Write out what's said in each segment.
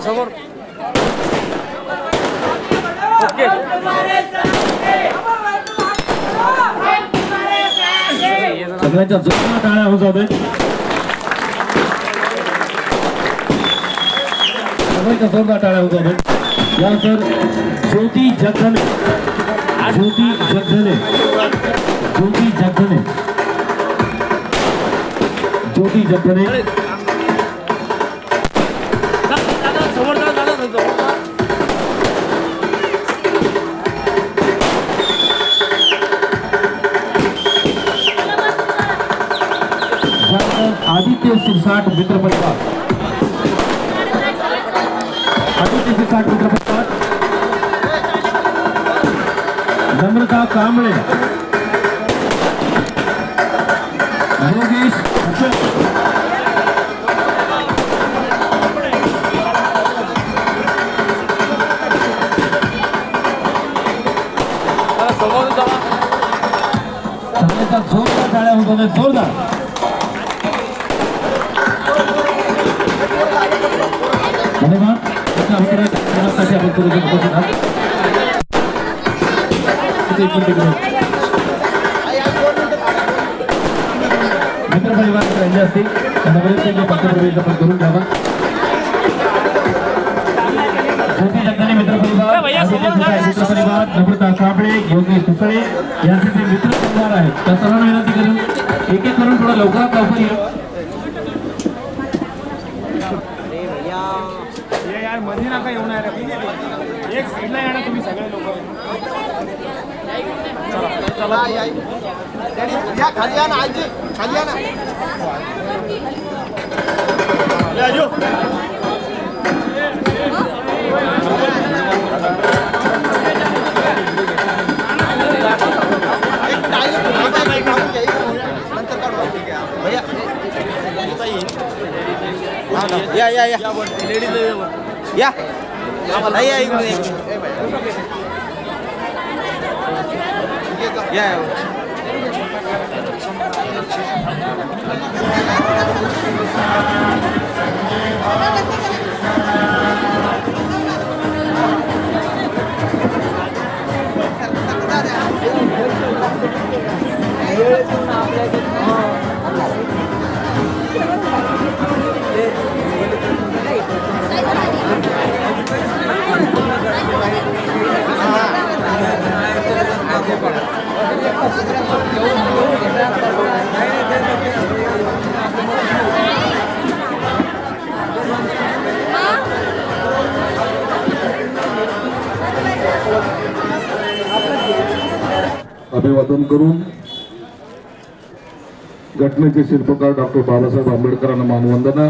समोर ओके सगळ्यांच्या जोरदार टाळ्या होत आहेत सगळ्यांच्या जोरदार टाळ्या होत जगधने ज्योती जगधने ज्योती जगधने ज्योती जगधने सिरसाट मित्र परिवार। सिरसाट मित्र परिवार। नम्रता कांबळे। योगेश अशोक धन्यवाद. करण्यासाठी आपण करू शकतो. मित्र परिवार राहिले असतील. त्यांना बरेच काही पत्रप्रवेश आपण करून घ्यावा. ज्योती जगदाने मित्र परिवार ए भैया, आदित्य समोर जा. सुतार मित्र परिवार नम्रता कांबळे योगेश कुसळे यांचे जे मित्र परिवार आहेत. त्या सर्वांना विनंती करून. एक एक करून थोडं लवकरात लवकर या ये यारमध्ये नका येऊन यार एक साईडला या ना तुम्ही सगळे लोक. या खाली या ना आजी. खाली या ना. Ya. Ahí hay uno de Ya. Yeah. अभिवादन करून घटनेचे शिल्पकार डॉक्टर बाबासाहेब आंबेडकरांना मानवंदना.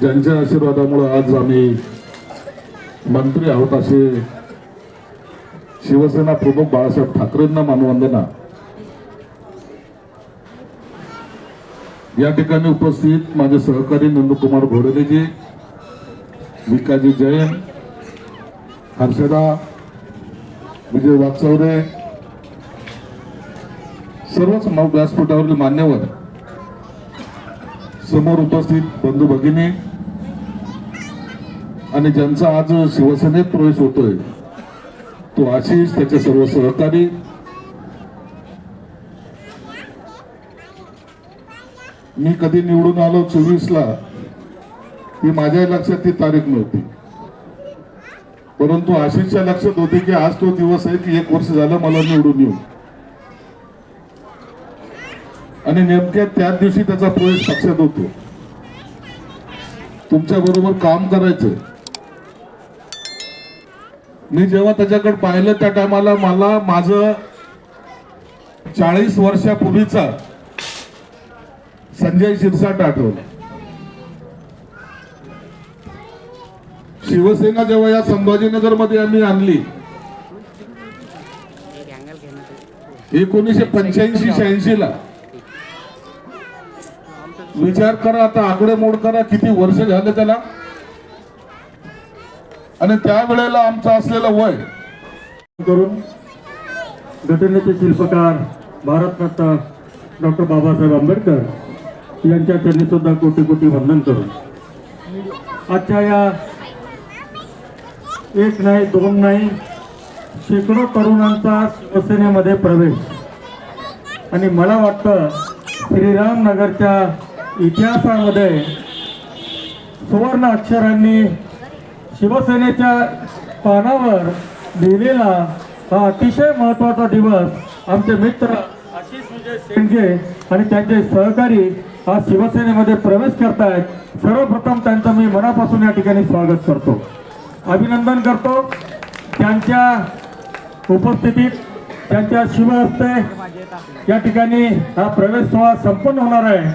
ज्यांच्या आशीर्वादामुळे आज आम्ही मंत्री आहोत असे शिवसेना प्रमुख बाळासाहेब ठाकरेंना मानवंदना. या ठिकाणी उपस्थित माझे सहकारी नंदकुमार घोडेलेजी विकाजी जैन हर्षदा विजय वागचौरे सर्वच मौ- व्यासपीठावरील मान्यवर. समोर उपस्थित बंधू भगिनी. आणि ज्यांचा आज शिवसेनेत प्रवेश होतोय तो आशिष त्याचे सर्व सहकारी. मी कधी निवडून आलो चोवीसला ती माझ्याही लक्षात ती तारीख नव्हती. परंतु आशिषच्या लक्षात होते की आज तो दिवस आहे की एक वर्ष झालं मला निवडून येऊ आणि नेमक्या त्याच दिवशी त्याचा प्रवेश पक्षात होतो. तुमच्या बरोबर काम करायचं मी जेव्हा त्याच्याकडे पाहिलं त्या टायमाला मला माझं चाळीस वर्षापूर्वीचा संजय शिरसाट आठवला. शिवसेना जेव्हा या संभाजीनगरमध्ये आम्ही आणली एकोणीसशे पंच्याऐंशी शहाऐंशी ला विचार करा आता आकडे मोड करा किती वर्ष झाले त्याला? आणि त्यावेळेला आमचं असलेलं वय. करून घटनेचे शिल्पकार भारतरत्न डॉक्टर बाबासाहेब आंबेडकर यांच्या चरणी सुद्धा कोटी कोटी वंदन करू आजच्या या एक नाही दोन नाही शेकडो तरुणांचा शिवसेनेमध्ये प्रवेश. आणि मला वाटतं श्रीरामनगरच्या इतिहासामध्ये सुवर्ण अक्षरांनी शिवसेनेच्या पानावर लिहिलेला हा अतिशय महत्त्वाचा दिवस आमचे मित्र आशिष विजय शेंडगे आणि त्यांचे सहकारी हा शिवसेनेमध्ये प्रवेश करतायत. सर्वप्रथम त्यांचं मी मनापासून या ठिकाणी स्वागत करतो. अभिनंदन करतो. त्यांच्या उपस्थितीत त्यांच्या शुभ हस्ते या ठिकाणी हा प्रवेश सोहळा संपन्न होणार आहे.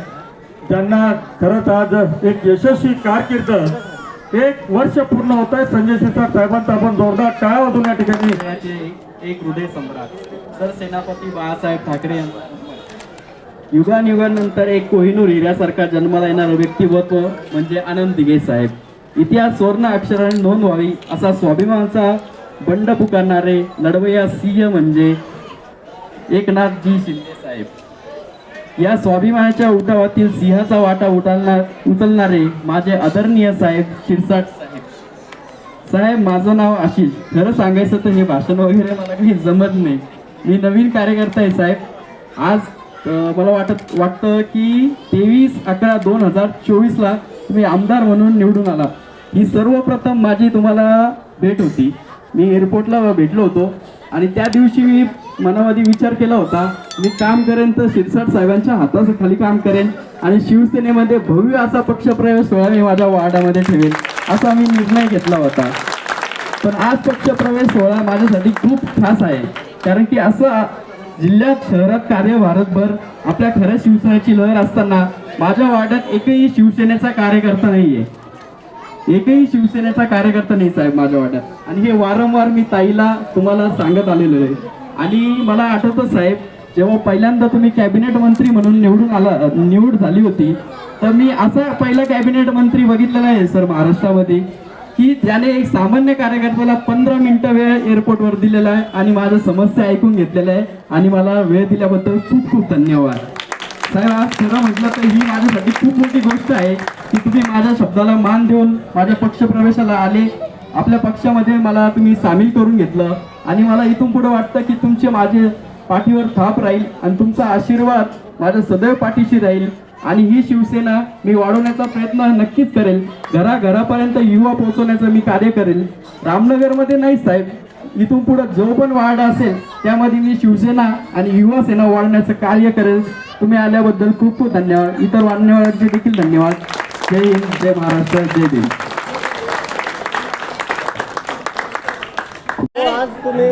त्यांना खरंच आज एक यशस्वी कारकीर्द एक वर्ष पूर्ण होत आहे. संजय शिरसाट साहेबांचा आपण जोरदार टाळा वाजून या ठिकाणी एक हृदय सम्राट सर सेनापती बाळासाहेब ठाकरे युगान युगानयुगानंतर एक कोहिनूर हिऱ्यासारखा जन्माला येणारं व्यक्तिमत्व म्हणजे आनंद दिघे साहेब. इतिहास सुवर्ण अक्षराने नोंद व्हावी असा स्वाभिमानाचा बंड पुकारणारे लढवया सिंह म्हणजे एकनाथजी शिंदे साहेब. या स्वाभिमानाच्या उठावातील सिंहाचा वाटा उचलणार उचलणारे माझे आदरणीय साहेब शिरसाट साहेब. साहेब माझं नाव आशिष. खरं सांगायचं तर हे भाषण वगैरे मला काही जमत नाही. मी नवीन कार्यकर्ता आहे साहेब. आज मला वाटत वाटतं की तेवीस अकरा दोन हजार चोवीसला तुम्ही आमदार म्हणून निवडून आला ही सर्वप्रथम माझी तुम्हाला भेट होती. मी एअरपोर्टला भेटलो होतो आणि त्या दिवशी मी मनामध्ये विचार केला होता मी काम करेन तर शिरसाट साहेबांच्या हाताखाली काम करेन आणि शिवसेनेमध्ये भव्य असा पक्षप्रवेश सोहळा मी माझ्या वार्डामध्ये ठेवेल असा मी निर्णय घेतला होता. पण आज पक्षप्रवेश सोहळा माझ्यासाठी खूप खास आहे. कारण की असं जिल्ह्यात शहरात कार्य भारतभर आपल्या खऱ्या शिवसेनेची लहर असताना माझ्या वार्डात एकही शिवसेनेचा कार्यकर्ता आहे एकही शिवसेनेचा कार्यकर्ता नाही साहेब माझ्या वाट्यात आणि हे वारंवार मी ताईला तुम्हाला सांगत आलेलो आहे. आणि मला आठवतं साहेब जेव्हा पहिल्यांदा तुम्ही कॅबिनेट मंत्री म्हणून निवडून आला निवड झाली होती तर मी असा पहिला कॅबिनेट मंत्री बघितलेला आहे सर महाराष्ट्रामध्ये की ज्याने एक सामान्य कार्यकर्त्याला पंधरा मिनटं वेळ एअरपोर्टवर दिलेला आहे आणि माझ्या समस्या ऐकून घेतलेल्या आहे. आणि मला वेळ दिल्याबद्दल खूप खूप धन्यवाद. साहेब खरं म्हटलं तर ही माझ्यासाठी खूप मोठी गोष्ट आहे की तुम्ही माझ्या शब्दाला मान देऊन माझ्या पक्षप्रवेशाला आले. आपल्या पक्षामध्ये मला तुम्ही सामील करून घेतलं आणि मला इथून पुढे वाटतं की तुमचे माझे पाठीवर थाप राहील आणि तुमचा आशीर्वाद माझ्या सदैव पाठीशी राहील. आणि ही शिवसेना मी वाढवण्याचा प्रयत्न नक्कीच करेल. घराघरापर्यंत युवा पोहोचवण्याचं मी कार्य करेल. रामनगरमध्ये नाही साहेब. इथून पुढं जो पण वाढ असेल त्यामध्ये मी शिवसेना आणि युवा सेना वाढवण्याचं कार्य करेल. तुम्ही आल्याबद्दल खूप खूप धन्यवाद. इतर मान्यवरांचे देखील धन्यवाद. जय हिंद जय महाराष्ट्र जय देव आज तुम्ही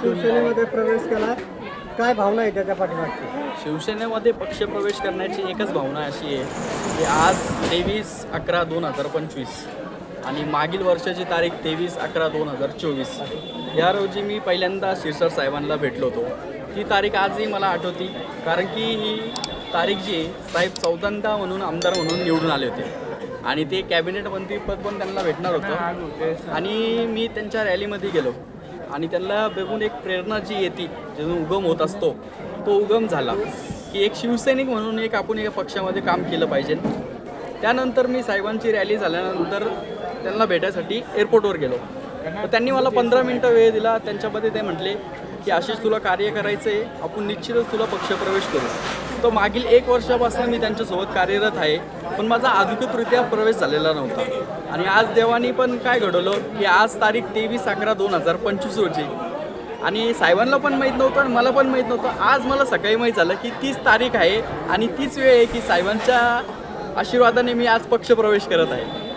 शिवसेनेमध्ये प्रवेश केला. काय भावना आहे त्याच्या पाठीमागची? शिवसेनेमध्ये पक्षप्रवेश करण्याची एकच भावना अशी आहे की आज तेवीस अकरा दोन हजार पंचवीस आणि मागील वर्षाची तारीख तेवीस अकरा दोन हजार चोवीस. या रोजी मी पहिल्यांदा शिरसाट साहेबांना भेटलो होतो. ही तारीख आजही मला आठवती कारण की ही तारीख जी आहे साहेब चौथ्यांदा म्हणून आमदार म्हणून निवडून आले होते. आणि ते कॅबिनेट मंत्रीपद पण त्यांना भेटणार होतं. आणि मी त्यांच्या रॅलीमध्ये गेलो. आणि त्यांना बघून एक प्रेरणा जी येते जिथून उगम होत असतो तो उगम झाला. की एक शिवसैनिक म्हणून एक आपण एका पक्षामध्ये काम केलं पाहिजे. त्यानंतर मी साहेबांची रॅली झाल्यानंतर त्यांना भेटायसाठी एअरपोर्टवर गेलो. त्यांनी मला पंधरा मिनटं वेळ दिला. त्यांच्यामध्ये ते म्हटले की आशिष तुला कार्य करायचं आहे आपण निश्चितच तुला पक्षप्रवेश करू. तो मागील एक वर्षापासून मी त्यांच्यासोबत कार्यरत आहे पण माझा अधिकृतरित्या प्रवेश झालेला नव्हता. आणि आज देवानी पण काय घडवलं की आज तारीख तेवीस अकरा दोन हजार पंचवीस रोजी. आणि साहेबांना पण माहीत नव्हतं आणि मला पण माहीत नव्हतं. आज मला सकाळी माहीत झालं की तीच तारीख आहे आणि तीच वेळ आहे की साहेबांच्या आशीर्वादाने मी आज पक्षप्रवेश करत आहे.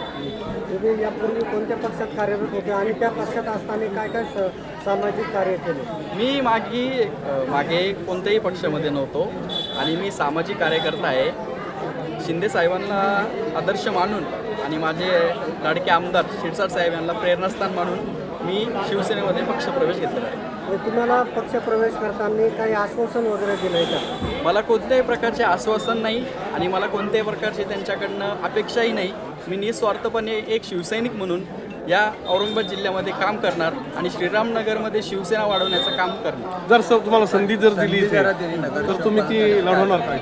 तुम्ही यापूर्वी कोणत्या पक्षात कार्यरत होते आणि त्या पक्षात असताना काय काय स- सामाजिक कार्य केले? मी मागी मागे कोणत्याही पक्षामध्ये नव्हतो आणि मी सामाजिक कार्यकर्ता आहे. शिंदे साहेबांना आदर्श मानून आणि माझे लाडके आमदार शिरसाट साहेब यांना प्रेरणास्थान मानून मी शिवसेनेमध्ये पक्षप्रवेश घेतलेला आहे. तुम्हाला पक्ष प्रवेश करताना काही आश्वासन वगैरे दिलं आहे का? मला कोणत्याही प्रकारचे आश्वासन नाही आणि मला कोणत्याही प्रकारची त्यांच्याकडनं अपेक्षाही नाही. मी निस्वार्थपणे एक शिवसैनिक म्हणून या औरंगाबाद जिल्ह्यामध्ये काम करणार आणि श्रीरामनगरमध्ये शिवसेना वाढवण्याचं काम करणार. जर सर तुम्हाला संधी जर दिली तर तुम्ही ती लढवणार काय?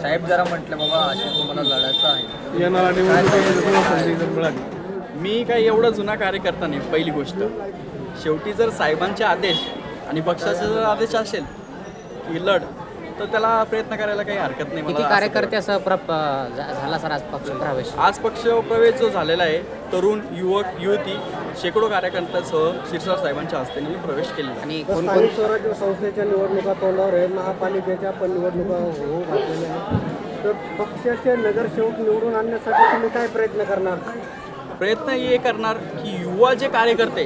साहेब जरा म्हटलं बाबा असे तुम्हाला लढायचं आहे. येणारा निवडणुकीमध्ये तुम्हाला संधी जर मिळाली. मी काही एवढा जुना कार्यकर्ता नाही पहिली गोष्ट. शेवटी जर साहेबांचे आदेश आणि पक्षाचे जर आदेश असेल की लढ तर त्याला प्रयत्न करायला काही हरकत नाही. मला असं कार्यकर्ते असं प्रप झा- झाला सर आज पक्ष प्रवेश? आज पक्ष प्रवेश जो झालेला आहे तरुण युवक युवती शेकडो कार्यकर्त्यांसह शिरसाट साहेबांच्या हस्ते मी प्रवेश केलेला आहे. आणि कोण कोण स्थानिक स्वराज्य संस्थेच्या निवडणुका तोंडावर आहे महापालिकेच्या पण निवडणुका होऊ घातलेल्या आहेत. तर पक्षाचे नगरसेवक निवडून आणण्यासाठी तुम्ही काय प्रयत्न करणार? प्रयत्न हे करणार की युवा जे कार्यकर्ते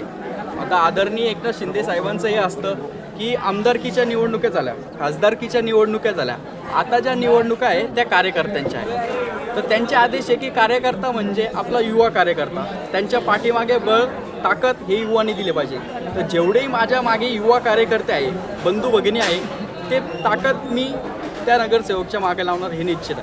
आता आदरणीय एकनाथ शिंदे साहेबांचं हे असतं की आमदारकीच्या निवडणुका झाल्या खासदारकीच्या निवडणुका झाल्या. आता ज्या निवडणुका आहे त्या कार्यकर्त्यांच्या आहेत. तर त्यांचे आदेश आहे की कार्यकर्ता म्हणजे आपला युवा कार्यकर्ता. त्यांच्या पाठीमागे बळ ताकद हे युवानी दिले पाहिजे. तर जेवढेही माझ्या मागे युवा कार्यकर्ते आहे बंधू भगिनी आहे ते ताकद मी त्या नगरसेवकच्या मागे लावणार हे निश्चित आहे.